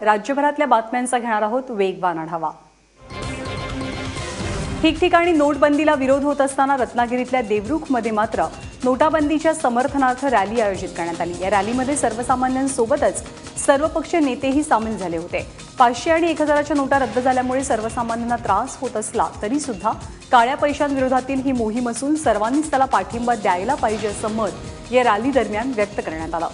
राज्यभरातल्या बातम्यांचा घेणार आहोत वेगवान आढावा. ठिकठिकाणी नोटबंदीला विरोध होत असताना रत्नागिरीतल्या देवरुखमध्ये मात्र नोटाबंदीच्या समर्थनार्थ रॅली आयोजित करण्यात आली. या रॅलीमध्ये सर्वसामान्यांसोबतच सर्वपक्षीय नेतेही सामील झाले होते. पाचशे आणि एक हजाराच्या नोटा रद्द झाल्यामुळे सर्वसामान्यांना त्रास होत असला तरी सुद्धा काळ्या पैशांविरोधातील ही मोहीम असून सर्वांनीच त्याला पाठिंबा द्यायला पाहिजे असं मत या रॅली दरम्यान व्यक्त करण्यात आलं.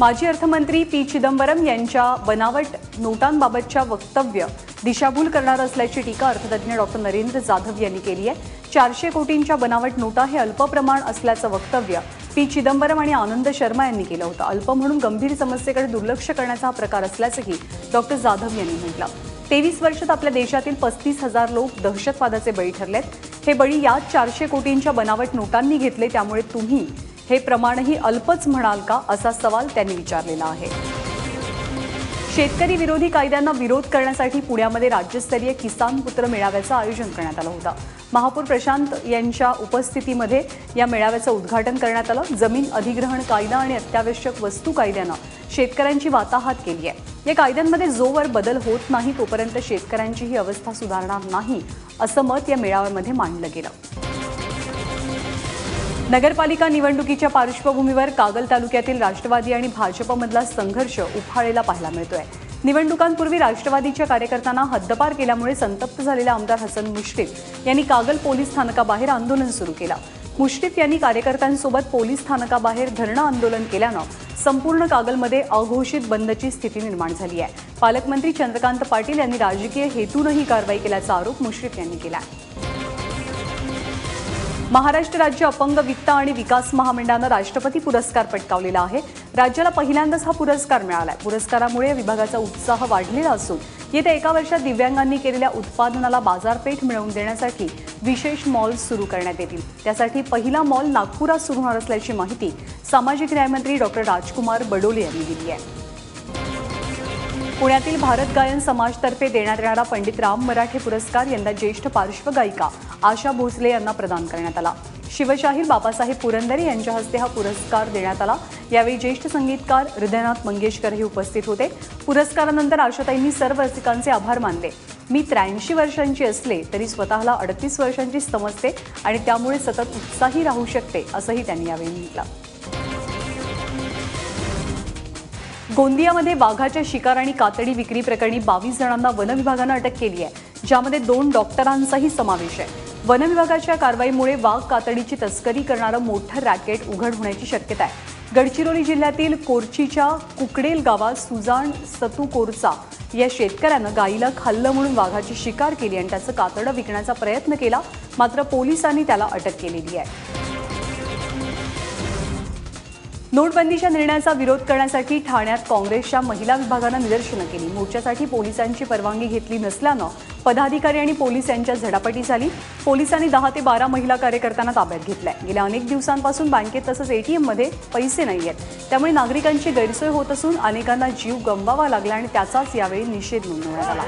माजी अर्थमंत्री पी चिदंबरम यांच्या बनावट नोटांबाबतच्या वक्तव्य दिशाभूल करणार असल्याची टीका अर्थतज्ञ डॉक्टर नरेंद्र जाधव यांनी केली आहे. चारशे कोटींच्या बनावट नोटा हे अल्प प्रमाण असल्याचं वक्तव्य पी चिदंबरम आणि आनंद शर्मा यांनी केलं होतं. अल्प म्हणून गंभीर समस्येकडे दुर्लक्ष करण्याचा हा प्रकार असल्याचंही डॉक्टर जाधव यांनी म्हटलं. तेवीस वर्षात आपल्या देशातील पस्तीस हजार लोक दहशतवादाचे बळी ठरलेत. हे बळी याच चारशे कोटींच्या बनावट नोटांनी घेतले त्यामुळे तुम्ही हे प्रमाणही अल्पच म्हणाल का असा सवाल त्यांनी विचारलेला आहे. शेतकरी विरोधी कायद्यांना विरोध करण्यासाठी पुण्यामध्ये राज्यस्तरीय किसान पुत्र मेळाव्याचं आयोजन करण्यात आलं होतं. महापौर प्रशांत यांच्या उपस्थितीमध्ये या मेळाव्याचं उद्घाटन करण्यात आलं. जमीन अधिग्रहण कायदा आणि अत्यावश्यक वस्तू कायद्यानं शेतकऱ्यांची वाताहात केली आहे. या कायद्यांमध्ये जोवर बदल होत नाही तोपर्यंत शेतकऱ्यांची ही अवस्था सुधारणार नाही असं मत या मेळाव्यामध्ये मांडलं गेलं. नगरपालिका निवडणुकीच्या पार्श्वभूमीवर कागल तालुक्यातील राष्ट्रवादी आणि भाजपमधला संघर्ष उफाळेला पाहायला मिळतोय. निवडणुकांपूर्वी राष्ट्रवादीच्या कार्यकर्त्यांना हद्दपार केल्यामुळे संतप्त झालेले आमदार हसन मुश्रीफ यांनी कागल पोलीस स्थानकाबाहेर आंदोलन सुरू केलं. मुश्रीफ यांनी कार्यकर्त्यांसोबत पोलीस स्थानकाबाहेर धरणं आंदोलन केल्यानं संपूर्ण कागलमध्ये अघोषित बंदची स्थिती निर्माण झाली आहे. पालकमंत्री चंद्रकांत पाटील यांनी राजकीय हेतून ही कारवाई केल्याचा आरोप मुश्रीफ यांनी केला आहे महाराष्ट्र राज्य अपंग वित्त आणि विकास महामंडळानं राष्ट्रपती पुरस्कार पटकावलेला आहे. राज्याला पहिल्यांदाच हा पुरस्कार मिळाला आहे पुरस्कारामुळे विभागाचा उत्साह वाढलेला असून येत्या एका वर्षात दिव्यांगांनी केलेल्या उत्पादनाला बाजारपेठ मिळवून देण्यासाठी विशेष मॉल्स सुरू करण्यात येतील. त्यासाठी पहिला मॉल नागपुरात सुरू होणार असल्याची माहिती सामाजिक न्यायमंत्री डॉक्टर राजकुमार बडोले यांनी दिली आहे. पुण्यातील भारत गायन समाजतर्फे देण्यात येणारा पंडित राम मराठे पुरस्कार यंदा ज्येष्ठ पार्श्वगायिका आशा भोसले यांना प्रदान करण्यात आला. शिवशाहीर बाबासाहेब पुरंदरे यांच्या हस्ते हा पुरस्कार देण्यात आला. यावेळी ज्येष्ठ संगीतकार हृदयनाथ मंगेशकरही उपस्थित होते. पुरस्कारानंतर आशाताईंनी सर्व रसिकांचे आभार मानले. मी त्र्याऐंशी वर्षांची असले तरी स्वतःला अडतीस वर्षांची समजते आणि त्यामुळे सतत उत्साही राहू शकते असंही त्यांनी यावेळी म्हटलं. गोंदियामध्ये वाघाच्या शिकार आणि कातडी विक्री प्रकरणी बावीस जणांना वनविभागानं अटक केली आहे ज्यामध्ये दोन डॉक्टरांचाही समावेश आहे. वनविभागाच्या कारवाईमुळे वाघ कातडीची तस्करी करणारं मोठं रॅकेट उघड होण्याची शक्यता आहे. गडचिरोली जिल्ह्यातील कोरचीच्या कुकडेल गावात सुजाण सतू कोरचा या शेतकऱ्यानं गाईला खाल्लं म्हणून वाघाची शिकार केली आणि त्याचं कातडं विकण्याचा प्रयत्न केला मात्र पोलिसांनी त्याला अटक केलेली आहे. नोटबंदीच्या निर्णयाचा विरोध करण्यासाठी ठाण्यात काँग्रेसच्या महिला विभागानं निदर्शनं केली. मोर्चासाठी पोलिसांची परवानगी घेतली नसल्यानं पदाधिकारी आणि पोलीस यांच्यात झडापटी झाली. पोलिसांनी दहा ते बारा महिला कार्यकर्त्यांना ताब्यात घेतल्या. गेल्या अनेक दिवसांपासून बँकेत तसंच एटीएममध्ये पैसे नाही आहेत त्यामुळे नागरिकांची गैरसोय होत असून अनेकांना जीव गमवावा लागला आणि त्याचाच यावेळी निषेध नोंदवण्यात आला.